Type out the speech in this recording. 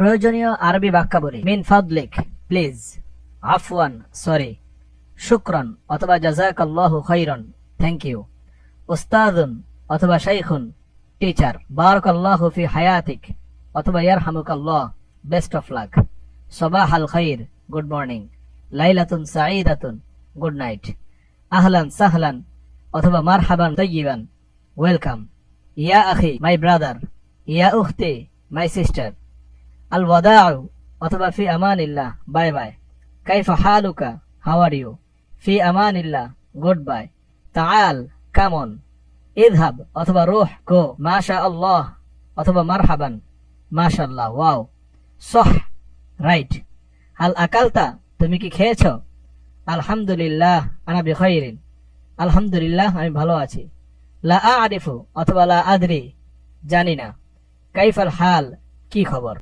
প্রয়োজনীয় আরবি বাক্যাবলী। মিন ফাদলিক প্লিজ আফওয়ান সরি শুক্রন, অথবা জাজাকাল্লাহু খৈরন থ্যাংক ইউ উস্তাদুন, অথবা শাইখুন টিচার বারাকাল্লাহু ফি হায়াতিক, অথবা ইয়ারহামুকাল্লাহ বেস্ট অফ লাক সবাহ আল খৈর গুড মর্নিং লাইলাতুন সাঈদাতুন গুড নাইট আহলান সাহলান, অথবা মারহাবান তৈয়িবান ওয়েলকাম ইয়া আখি my brother yeah উখতি my sister আল ওয়াদাউ অথবা ফি আমানিল্লাহ, বাই বাই। কাইফা হালুকা, হাউ আর ইউ? ফি আমানিল্লাহ, গুড বাই। তাআল কামন ইদহাব অথবা রুহ, গো মাশা আল্লাহ অথবা মারহাবান। মাশাআল্লাহ, ওয়াও। সহ, রাইট। আল আকালতা, তুমি কি খেয়েছো? আলহামদুলিল্লাহ, আনা বিখাইরিন। আলহামদুলিল্লাহ, আমি ভালো আছি। লা আরিফু অথবা লা আদরি, জানি না। কাইফাল হাল, কি খবর?